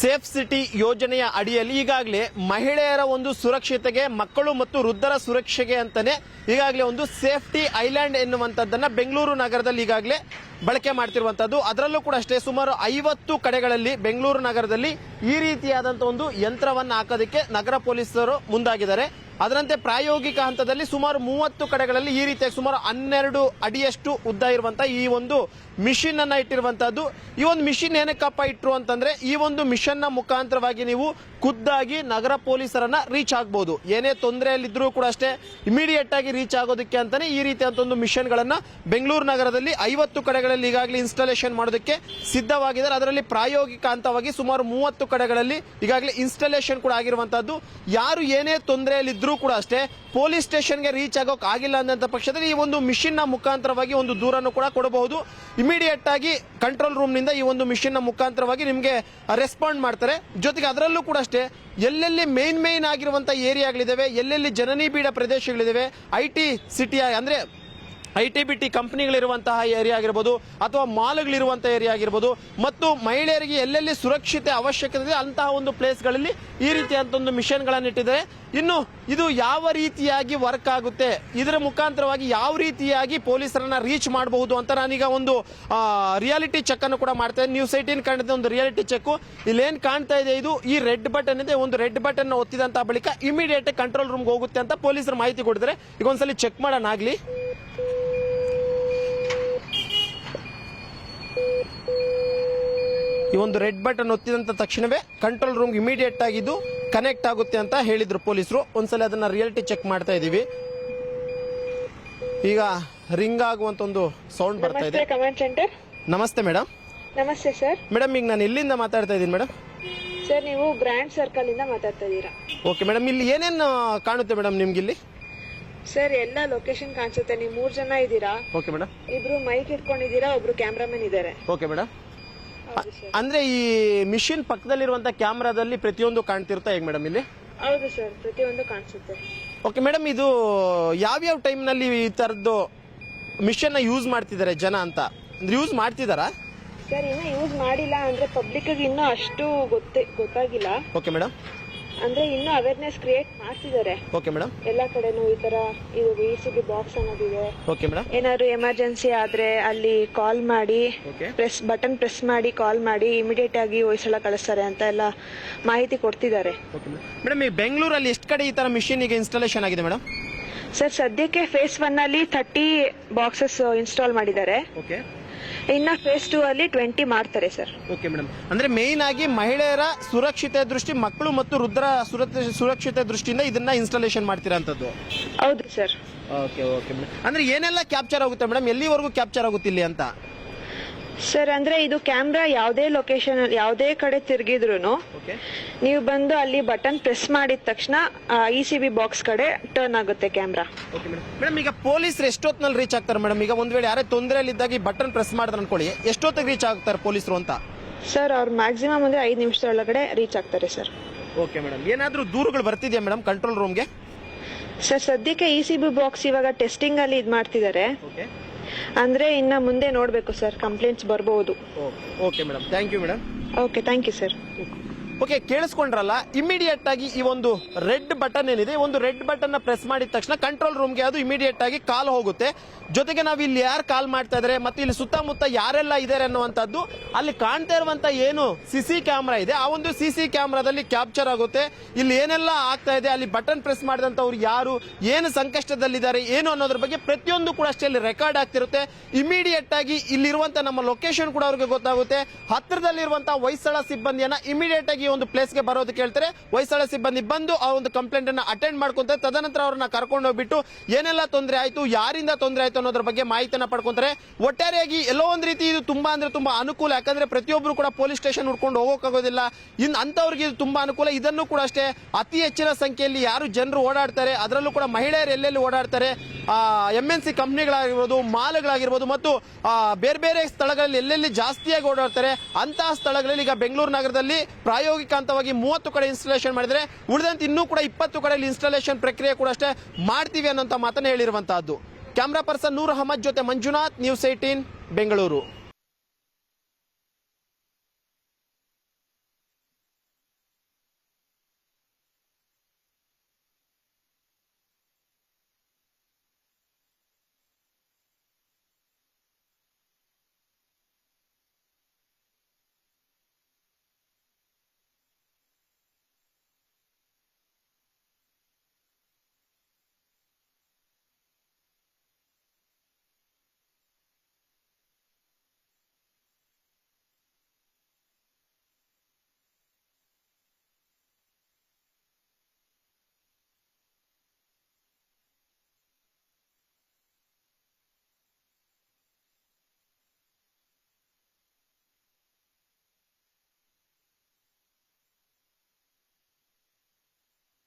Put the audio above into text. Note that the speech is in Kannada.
ಸೇಫ್ ಸಿಟಿ ಯೋಜನೆಯ ಅಡಿಯಲ್ಲಿ ಈಗಾಗಲೇ ಮಹಿಳೆಯರ ಒಂದು ಸುರಕ್ಷತೆಗೆ, ಮಕ್ಕಳು ಮತ್ತು ವೃದ್ಧರ ಸುರಕ್ಷೆಗೆ ಅಂತಾನೆ ಈಗಾಗಲೇ ಒಂದು ಸೇಫ್ಟಿ ಐಲ್ಯಾಂಡ್ ಎನ್ನುವಂಥದ್ದನ್ನು ಬೆಂಗಳೂರು ನಗರದಲ್ಲಿ ಈಗಾಗಲೇ ಬಳಕೆ ಮಾಡ್ತಿರುವಂಥದ್ದು. ಅದರಲ್ಲೂ ಕೂಡ ಅಷ್ಟೇ, ಸುಮಾರು ಐವತ್ತು ಕಡೆಗಳಲ್ಲಿ ಬೆಂಗಳೂರು ನಗರದಲ್ಲಿ ಈ ರೀತಿಯಾದಂಥ ಒಂದು ಯಂತ್ರವನ್ನು ಹಾಕೋದಕ್ಕೆ ನಗರ ಪೊಲೀಸರು ಮುಂದಾಗಿದ್ದಾರೆ. ಅದರಂತೆ ಪ್ರಾಯೋಗಿಕ ಹಂತದಲ್ಲಿ ಸುಮಾರು ಮೂವತ್ತು ಕಡೆಗಳಲ್ಲಿ ಈ ರೀತಿಯಾಗಿ ಸುಮಾರು ಹನ್ನೆರಡು ಅಡಿಯಷ್ಟು ಉದ್ದ ಇರುವಂತಹ ಈ ಒಂದು ಮಿಷಿನ್ ಅನ್ನ ಇಟ್ಟಿರುವಂತಹದ್ದು. ಈ ಒಂದು ಮಿಷಿನ್ ಏನಕ್ಕಪ್ಪ ಇಟ್ರು ಅಂತಂದ್ರೆ ಈ ಒಂದು ಮಿಷನ್ನ ಮುಖಾಂತರವಾಗಿ ನೀವು ಖುದ್ದಾಗಿ ನಗರ ಪೊಲೀಸರನ್ನ ರೀಚ್ ಆಗಬಹುದು ಏನೇ ತೊಂದರೆಯಲ್ಲಿದ್ರೂ ಕೂಡ ಅಷ್ಟೇ ಇಮಿಡಿಯೇಟ್ ಆಗಿ ರೀಚ್ ಆಗೋದಕ್ಕೆ ಅಂತಾನೆ ಈ ರೀತಿಯಾದಂಥ ಒಂದು ಮಿಷನ್ ಗಳನ್ನ ಬೆಂಗಳೂರು ನಗರದಲ್ಲಿ ಐವತ್ತು ಕಡೆಗಳಲ್ಲಿ ಈಗಾಗಲೇ ಇನ್ಸ್ಟಾಲೇಷನ್ ಮಾಡೋದಕ್ಕೆ ಸಿದ್ಧವಾಗಿದ್ದಾರೆ. ಅದರಲ್ಲಿ ಪ್ರಾಯೋಗಿಕ ಹಂತವಾಗಿ ಸುಮಾರು ಮೂವತ್ತು ಕಡೆಗಳಲ್ಲಿ ಈಗಾಗಲೇ ಇನ್ಸ್ಟಾಲೇಷನ್ ಕೂಡ ಆಗಿರುವಂತಹದ್ದು. ಯಾರು ಏನೇ ತೊಂದರೆಯಲ್ಲಿದ್ರೂ ಕೂಡ ಅಷ್ಟೇ ಪೊಲೀಸ್ ಸ್ಟೇಷನ್ಗೆ ರೀಚ್ ಆಗೋಕೆ ಆಗಿಲ್ಲ ಅಂದಂತ ಪಕ್ಷದಲ್ಲಿ ಈ ಒಂದು ಮಿಷಿನ್ನ ಮುಖಾಂತರವಾಗಿ ಒಂದು ದೂರನ್ನು ಕೂಡ ಕೊಡಬಹುದು. ಇಮಿಡಿಯೇಟ್ ಆಗಿ ಕಂಟ್ರೋಲ್ ರೂಮ್ನಿಂದ ಈ ಒಂದು ಮಿಷಿನ್ನ ಮುಖಾಂತರವಾಗಿ ನಿಮಗೆ ರೆಸ್ಪಾಂಡ್ ಮಾಡ್ತಾರೆ. ಜೊತೆಗೆ ಅದರಲ್ಲೂ ಕೂಡ ಅಷ್ಟೇ ಎಲ್ಲೆಲ್ಲಿ ಮೇನ್ ಮೇನ್ ಆಗಿರುವಂತಹ ಏರಿಯಾಗಳಿದಾವೆ ಎಲ್ಲೆಲ್ಲಿ ಜನನಿಬಿಡ ಪ್ರದೇಶಗಳಿದಾವೆ ಐ ಟಿ ಸಿಟಿಯ ಅಂದ್ರೆ ಐ ಟಿ ಬಿ ಟಿ ಕಂಪನಿಗಳಿರುವಂತಹ ಏರಿಯಾ ಆಗಿರ್ಬೋದು ಅಥವಾ ಮಾಲ್ಗಳಿರುವಂತಹ ಏರಿಯಾ ಆಗಿರ್ಬೋದು ಮತ್ತು ಮಹಿಳೆಯರಿಗೆ ಎಲ್ಲೆಲ್ಲಿ ಸುರಕ್ಷತೆ ಅವಶ್ಯಕತೆ ಇದೆ ಅಂತಹ ಒಂದು ಪ್ಲೇಸ್ಗಳಲ್ಲಿ ಈ ರೀತಿಯಾದಂಥ ಒಂದು ಮಿಷನ್ಗಳನ್ನು ಇಟ್ಟಿದ್ದಾರೆ. ಇನ್ನು ಇದು ಯಾವ ರೀತಿಯಾಗಿ ವರ್ಕ್ ಆಗುತ್ತೆ? ಇದರ ಮುಖಾಂತರವಾಗಿ ಯಾವ ರೀತಿಯಾಗಿ ಪೊಲೀಸರನ್ನ ರೀಚ್ ಮಾಡಬಹುದು ಅಂತ ನಾನೀಗ ಒಂದು ರಿಯಾಲಿಟಿ ಚೆಕ್ ಅನ್ನು ಕೂಡ ಮಾಡ್ತೇನೆ ನ್ಯೂಸ್ ಏಟೀನ್ ಕಾಣಿದ ಒಂದು ರಿಯಾಲಿಟಿ ಚೆಕ್ ಇಲ್ಲೇನ್ ಕಾಣ್ತಾ ಇದೆ ಇದು? ಈ ರೆಡ್ ಬಟನ್ ಇದೆ, ಒಂದು ರೆಡ್ ಬಟನ್ ಒತ್ತಿದಂತ ಬಳಿಕ ಇಮಿಡಿಯೇಟ್ ಕಂಟ್ರೋಲ್ ರೂಮ್ಗೆ ಹೋಗುತ್ತೆ ಅಂತ ಪೊಲೀಸರು ಮಾಹಿತಿ ಕೊಡಿದ್ರೆ ಈಗ ಒಂದ್ಸಲಿ ಚೆಕ್ ಮಾಡೋಣ ಆಗ್ಲಿ ಈ ಒಂದು ರೆಡ್ ಬಟನ್ ಒತ್ತಿದಂತ ತಕ್ಷಣವೇ ಕಂಟ್ರೋಲ್ ರೂಮ್ ಇಮಿಡಿಯೇಟ್ ಆಗಿದ್ದು ಕನೆಕ್ಟ್ ಆಗುತ್ತೆ ಅಂತ ಹೇಳಿದ್ರು ಪೊಲೀಸರು. ಒಂದ್ಸಲ ಅದನ್ನ ರಿಯಾಲಿಟಿ ಚೆಕ್ ಮಾಡ್ತಾ ಇದೀವಿ ಈಗ ರಿಂಗ್ ಆಗುವಂತ ಒಂದು ಸೌಂಡ್ ಬರ್ತಾ ಇದೆ. ನಮಸ್ತೆ ಕಮಾಂಡ್ ಸೆಂಟರ್ ನಮಸ್ತೆ ಮೇಡಮ್ ನಮಸ್ತೆ ಸರ್ ಮೇಡಮ್ ಈಗ ನಾನು ಎಲ್ಲಿಂದ ಮಾತಾಡ್ತಾ ಇದ್ದೀನಿ ಮೇಡಮ್ ಸರ್ ನೀವು ಗ್ರ್ಯಾಂಡ್ ಸರ್ಕಲ್ ಇಂದ ಮಾತಾಡ್ತಾ ಇದ್ದೀರಾ? ಓಕೆ ಮೇಡಮ್ ಇಲ್ಲಿ ಏನೇನು ಕಾಣುತ್ತೆ ಮೇಡಮ್ ನಿಮ್ಗೆ ಇಲ್ಲಿ? ಸರ್ ಎಲ್ಲ ಲೊಕೇಶನ್ ಕಾಣಿಸುತ್ತೆ. ನೀವು ಮೂರ್ ಜನ ಇದ್ದೀರಾ? ಓಕೆ ಮೇಡಮ್ ಇಬ್ರು ಮೈಕ್ ಇಟ್ಕೊಂಡಿದ್ದೀರಾ ಒಬ್ರು ಕ್ಯಾಮ್ರಾಮನ್ ಇದ್ದಾರೆ. ಓಕೆ ಮೇಡಮ್ ಅಂದ್ರೆ ಈ ಮಿಷಿನ್ ಪಕ್ಕದಲ್ಲಿರುವಂತ ಕ್ಯಾಮ್ರಾದಲ್ಲಿ ಪ್ರತಿಯೊಂದು ಕಾಣ್ತಿರುತ್ತಾ ಹೇಗೆ ಮೇಡಮ್ ಇಲ್ಲಿ? ಹೌದು ಸರ್ ಪ್ರತಿಯೊಂದು ಕಾಣಿಸುತ್ತೆ. ಓಕೆ ಮೇಡಮ್ ಇದು ಯಾವ್ಯಾವ ಟೈಮ್ನಲ್ಲಿ ಈ ಥರದ್ದು ಮಿಷನ್ನ ಯೂಸ್ ಮಾಡ್ತಿದ್ದಾರೆ ಜನ ಅಂತ? ಯೂಸ್ ಮಾಡ್ತಿದ್ದಾರಾ? ಸರ್ ಇನ್ನೂ ಯೂಸ್ ಮಾಡಿಲ್ಲ ಅಂದ್ರೆ ಪಬ್ಲಿಕ್ ಇನ್ನೂ ಅಷ್ಟು ಗೊತ್ತೇ ಗೊತ್ತಾಗಿಲ್ಲ. Okay madam. ಅಂದ್ರೆ ಇನ್ನೂ ಅವೇರ್ನೆಸ್ ಕ್ರಿಯೇಟ್ ಮಾಡ್ತಿದ್ದಾರೆ. ಓಕೆ ಮೇಡಮ್ ಎಲ್ಲಾ ಕಡೆನೂ ಈ ತರ ಇದು ವಿ ಬಾಕ್ಸ್ ಅನ್ನೋದಿದೆ. ಓಕೆ ಮೇಡಮ್ ಏನಾದ್ರು ಎಮರ್ಜೆನ್ಸಿ ಆದ್ರೆ ಅಲ್ಲಿ ಕಾಲ್ ಮಾಡಿ ಓಕೆ ಪ್ರೆಸ್ ಬಟನ್ ಪ್ರೆಸ್ ಮಾಡಿ ಕಾಲ್ ಮಾಡಿ ಇಮಿಡಿಯೇಟ್ ಆಗಿ ಹೊಯ್ಸಳ ಕಳಿಸ್ತಾರೆ ಅಂತ ಎಲ್ಲ ಮಾಹಿತಿ ಕೊಡ್ತಿದ್ದಾರೆ. ಓಕೆ ಮೇಡಮ್ ಈ ಬೆಂಗಳೂರಲ್ಲಿ ಎಷ್ಟು ಕಡೆ ಈ ತರ ಮಿಷಿನ್ ಈಗ ಇನ್ಸ್ಟಾಲೇಷನ್ ಆಗಿದೆ ಮೇಡಮ್ ಸರ್ ಸದ್ಯಕ್ಕೆ ಫೇಸ್ ಒನ್ ಅಲ್ಲಿ ಥರ್ಟಿ ಬಾಕ್ಸಸ್ ಇನ್ಸ್ಟಾಲ್ ಮಾಡಿದ್ದಾರೆ. ಓಕೆ ಇನ್ನ ಫೇಸ್ ಟೂ ಅಲ್ಲಿ ಟ್ವೆಂಟಿ ಮಾಡ್ತಾರೆ ಸರ್ ಓಕೆ ಮೇಡಮ್ ಅಂದ್ರೆ ಮೇನ್ ಆಗಿ ಮಹಿಳೆಯರ ಸುರಕ್ಷತೆ ದೃಷ್ಟಿ ಮಕ್ಕಳು ಮತ್ತು ವೃದ್ಧರ ಸುರಕ್ಷ- ಸುರಕ್ಷತೆ ದೃಷ್ಟಿಯಿಂದ ಇದನ್ನ ಇನ್ಸ್ಟಾಲೇಷನ್ ಮಾಡ್ತಿರಂತದ್ದು ಹೌದು ಸರ್ ಓಕೆ ಓಕೆ ಮೇಡಮ್ ಅಂದ್ರೆ ಏನೆಲ್ಲ ಕ್ಯಾಪ್ಚರ್ ಆಗುತ್ತೆ ಮೇಡಮ್ ಎಲ್ಲಿವರೆಗೂ ಕ್ಯಾಪ್ಚರ್ ಆಗುತ್ತೆ ಇಲ್ಲಿ ಅಂತ? ಸರ್ ಅಂದ್ರೆ ಇದು ಕ್ಯಾಮ್ರಾ ಯಾವುದೇ ಲೊಕೇಶನ್ ಯಾವುದೇ ಕಡೆ ತಿರುಗಿದ್ರು ನೀವು ಬಂದು ಅಲ್ಲಿ ಬಟನ್ ಪ್ರೆಸ್ ಮಾಡಿದ ತಕ್ಷಣ ಇ ಸಿ ಬಿ ಬಾಕ್ಸ್ ಕಡೆ ಟರ್ನ್ ಆಗುತ್ತೆ ಕ್ಯಾಮ್ರಾ ಮೇಡಮ್ ಈಗ ಪೊಲೀಸರು ಎಷ್ಟೊತ್ತಿನಲ್ಲಿ ರೀಚ್ ಆಗ್ತಾರೆ ಮೇಡಮ್ ಈಗ ಒಂದ್ ವೇಳೆ ಯಾರೇ ತೊಂದರೆಯಲ್ಲಿದ್ದಾಗ ಈ ಬಟನ್ ಪ್ರೆಸ್ ಮಾಡಿದ್ರೆ ಅನ್ಕೊಳ್ಳಿ. ಎಷ್ಟೊತ್ತಿಗೆ ರೀಚ್ ಆಗ್ತಾರೆ ಪೊಲೀಸರು ಅಂತ? ಸರ್ ಅವ್ರು ಮ್ಯಾಕ್ಸಿಮಮ್ ಅಂದ್ರೆ ಐದು ನಿಮಿಷದೊಳಗಡೆ ರೀಚ್ ಆಗ್ತಾರೆ ಸರ್ ಓಕೆ ಮೇಡಮ್ ಏನಾದ್ರೂ ದೂರುಗಳು ಬರ್ತಿದ್ಯಾ ಮೇಡಮ್ ಕಂಟ್ರೋಲ್ ರೂಮ್ಗೆ ಸರ್ ಸದ್ಯಕ್ಕೆ ಇ ಸಿ ಬಿ ಬಾಕ್ಸ್ ಇವಾಗ ಟೆಸ್ಟಿಂಗ್ ಅಲ್ಲಿ ಇದ್ ಮಾಡ್ತಿದ್ದಾರೆ. ಅಂದ್ರೆ ಇನ್ನ ಮುಂದೆ ನೋಡ್ಬೇಕು ಸರ್ ಕಂಪ್ಲೇಂಟ್ಸ್ ಬರ್ಬೋದು. Okay madam. Thank you madam. Okay thank you sir okay ಕೇಳಿಸ್ಕೊಂಡ್ರಲ್ಲ immediate ಆಗಿ ಈ ಒಂದು ರೆಡ್ ಬಟನ್ ಏನಿದೆ ಒಂದು ರೆಡ್ ಬಟನ್ನ ಪ್ರೆಸ್ ಮಾಡಿದ ತಕ್ಷಣ ಕಂಟ್ರೋಲ್ ರೂಮ್ಗೆ ಅದು ಇಮಿಡಿಯೇಟ್ ಆಗಿ ಕಾಲ್ ಹೋಗುತ್ತೆ. ಜೊತೆಗೆ ನಾವು ಇಲ್ಲಿ ಯಾರು ಕಾಲ್ ಮಾಡ್ತಾ ಇದ್ರೆ, ಮತ್ತೆ ಇಲ್ಲಿ ಸುತ್ತಮುತ್ತ ಯಾರೆಲ್ಲ ಇದಾರೆ ಅನ್ನುವಂಥದ್ದು, ಅಲ್ಲಿ ಕಾಣ್ತಾ ಇರುವಂತ ಏನು ಸಿಸಿ ಕ್ಯಾಮ್ರಾ ಇದೆ, ಆ ಒಂದು ಸಿಸಿ ಕ್ಯಾಮ್ರಾದಲ್ಲಿ ಕ್ಯಾಪ್ಚರ್ ಆಗುತ್ತೆ. ಇಲ್ಲಿ ಏನೆಲ್ಲ ಆಗ್ತಾ ಇದೆ, ಅಲ್ಲಿ ಬಟನ್ ಪ್ರೆಸ್ ಮಾಡಿದಂಥವ್ರು ಯಾರು, ಏನು ಸಂಕಷ್ಟದಲ್ಲಿದ್ದಾರೆ, ಏನು ಅನ್ನೋದ್ರ ಬಗ್ಗೆ ಪ್ರತಿಯೊಂದು ಕೂಡ ಅಷ್ಟೇ ಇಲ್ಲಿ ರೆಕಾರ್ಡ್ ಆಗ್ತಿರುತ್ತೆ. ಇಮಿಡಿಯೇಟ್ ಆಗಿ ಇಲ್ಲಿರುವಂತ ನಮ್ಮ ಲೊಕೇಶನ್ ಕೂಡ ಅವ್ರಿಗೆ ಗೊತ್ತಾಗುತ್ತೆ. ಹತ್ತಿರದಲ್ಲಿರುವಂತಹ ಹೊಯ್ಸಳ ಸಿಬ್ಬಂದಿಯನ್ನ ಇಮಿಡಿಯೇಟ್ ಆಗಿ ಈ ಒಂದು ಪ್ಲೇಸ್ಗೆ ಬರೋದು ಹೇಳ್ತಾರೆ, ಹೊಯ್ಸಳ ಸಿಬ್ಬಂದಿ ಬಂದು ಆ ಒಂದು ಕಂಪ್ಲೇಂಟ್ ಅನ್ನ ಅಟೆಂಡ್ ಮಾಡ್ಕೊಂತಾರೆ. ತದನಂತರ ಅವ್ರನ್ನ ಕರ್ಕೊಂಡು ಹೋಗ್ಬಿಟ್ಟು ಏನೆಲ್ಲ ತೊಂದರೆ ಆಯ್ತು, ಯಾರಿಂದ ತೊಂದರೆ ಆಯ್ತು ಅನ್ನೋದ್ರ ಬಗ್ಗೆ ಮಾಹಿತಿಯನ್ನ ಪಡ್ಕೊಂತಾರೆ. ಒಟ್ಟಾರೆಯಾಗಿ ಎಲ್ಲೋ ಒಂದ್ ರೀತಿ ಇದು ತುಂಬಾ ಅಂದ್ರೆ ತುಂಬಾ ಅನುಕೂಲ, ಯಾಕಂದ್ರೆ ಪ್ರತಿಯೊಬ್ಬರು ಕೂಡ ಪೊಲೀಸ್ ಸ್ಟೇಷನ್ ಹುಡ್ಕೊಂಡು ಹೋಗೋಕ್ಕಾಗೋದಿಲ್ಲ. ಇನ್ ಅಂತವ್ರಿಗೆ ಇದು ತುಂಬಾ ಅನುಕೂಲ. ಇದನ್ನು ಕೂಡ ಅಷ್ಟೇ ಅತಿ ಹೆಚ್ಚಿನ ಸಂಖ್ಯೆಯಲ್ಲಿ ಯಾರು ಜನರು ಓಡಾಡ್ತಾರೆ, ಅದರಲ್ಲೂ ಕೂಡ ಮಹಿಳೆಯರು ಎಲ್ಲೆಲ್ಲಿ ಓಡಾಡ್ತಾರೆ ಎಂ ಎನ್ ಸಿ ಕಂಪ್ನಿಗಳಾಗಿರ್ಬೋದು ಮಾಲ್ಗಳಾಗಿರ್ಬೋದು ಮತ್ತು ಬೇರೆ ಬೇರೆ ಸ್ಥಳಗಳಲ್ಲಿ ಎಲ್ಲೆಲ್ಲಿ ಜಾಸ್ತಿಯಾಗಿ ಓಡಾಡ್ತಾರೆ, ಅಂತಹ ಸ್ಥಳಗಳಲ್ಲಿ ಈಗ ಬೆಂಗಳೂರು ನಗರದಲ್ಲಿ ಪ್ರಾಯೋಗಿಕ ಹಂತವಾಗಿ ಮೂವತ್ತು ಕಡೆ ಇನ್ಸ್ಟಾಲೇಷನ್ ಮಾಡಿದ್ರೆ, ಉಳಿದಂತೆ ಇನ್ನೂ ಕೂಡ ಇಪ್ಪತ್ತು ಕಡೆಯಲ್ಲಿ ಇನ್ಸ್ಟಾಲೇಷನ್ ಪ್ರಕ್ರಿಯೆ ಕೂಡ ಅಷ್ಟೇ ಮಾಡ್ತೀವಿ ಅನ್ನೋಂಥ ಮಾತನ್ನು ಹೇಳಿರುವಂತಹದ್ದು. ಕ್ಯಾಮ್ರಾ ಪರ್ಸನ್ ನೂರ್ ಅಹಮದ್ ಜೊತೆ ಮಂಜುನಾಥ್ ನ್ಯೂಸ್ ಏಟೀನ್ ಬೆಂಗಳೂರು.